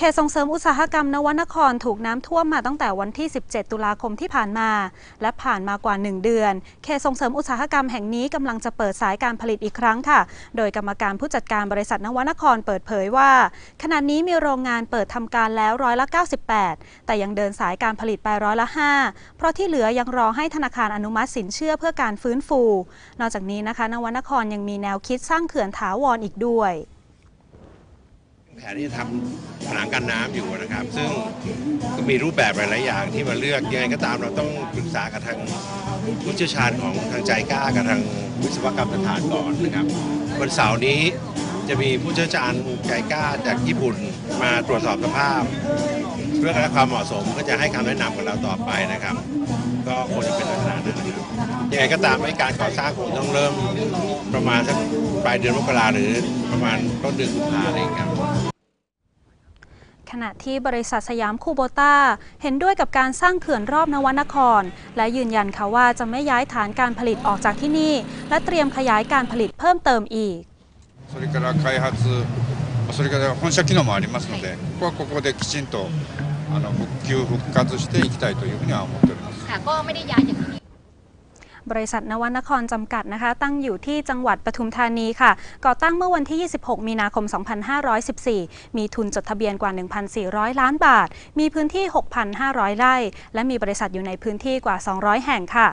เขตส่งเสริมอุตสาหกรรมนวนครถูกน้ำท่วมมาตั้งแต่วันที่ 17 ตุลาคมที่ผ่านมา และผ่านมากว่า 1 เดือน เขตส่งเสริมอุตสาหกรรมแห่งนี้กำลังจะเปิดสายการผลิตอีกครั้งค่ะ โดยกรรมการผู้จัดการบริษัทนวนครเปิดเผยว่า ขณะนี้มีโรงงานเปิดทำการแล้วร้อยละ 98 แต่ยังเดินสายการผลิตไปร้อยละ 5 เพราะที่เหลือยังรอให้ธนาคารอนุมัติสินเชื่อเพื่อการฟื้นฟู นอกจากนี้นะคะนวนครยังมีแนวคิดสร้างเขื่อนถาวรอีกด้วย แผนที่จะทำผนังกันน้ำอยู่นะครับ ซึ่งก็มีรูปแบบหลาย ๆ อย่างที่มาเลือกยังไงก็ตามเราต้องปรึกษากับทางผู้เชี่ยวชาญของทางใจกล้ากับทางวิศวกรรมสถานก่อนนะครับ วันเสาร์นี้จะมีผู้เชี่ยวชาญใจกล้าจากญี่ปุ่นมาตรวจสอบสภาพเพื่อให้ความเหมาะสมก็จะให้คำแนะนำกับเราต่อไปนะครับ ก็คงจะเป็นลักษณะนั้นนะครับยังไงก็ตามให้การก่อสร้างคงต้องเริ่มประมาณสักปลายเดือนมกราหรือประมาณต้นเดือนกุมภาพันธ์อะไรอย่างเงี้ยครับ ขณะที่บริษัทสยามคูโบต้า เห็นด้วยกับการสร้างเขื่อนรอบนวนคร และยืนยันค่ะว่าจะไม่ย้ายฐานการผลิตออกจากที่นี่ และเตรียมขยายการผลิตเพิ่มเติมอีก それから開発、それから本社機能もありますので、ここはここできちんとあの復旧、復活していきたいというふうには思っております。 ค่ะก็ไม่ได้ย้ายจากที่นี่ บริษัทนวนครจำกัดนะคะ ตั้งอยู่ที่จังหวัดปทุมธานีค่ะ ก่อตั้งเมื่อวันที่ 26 มีนาคม 2514 มีทุนจดทะเบียนกว่า 1,400 ล้านบาท มีพื้นที่ 6,500 ไร่ และมีบริษัทอยู่ในพื้นที่กว่า 200 แห่งค่ะ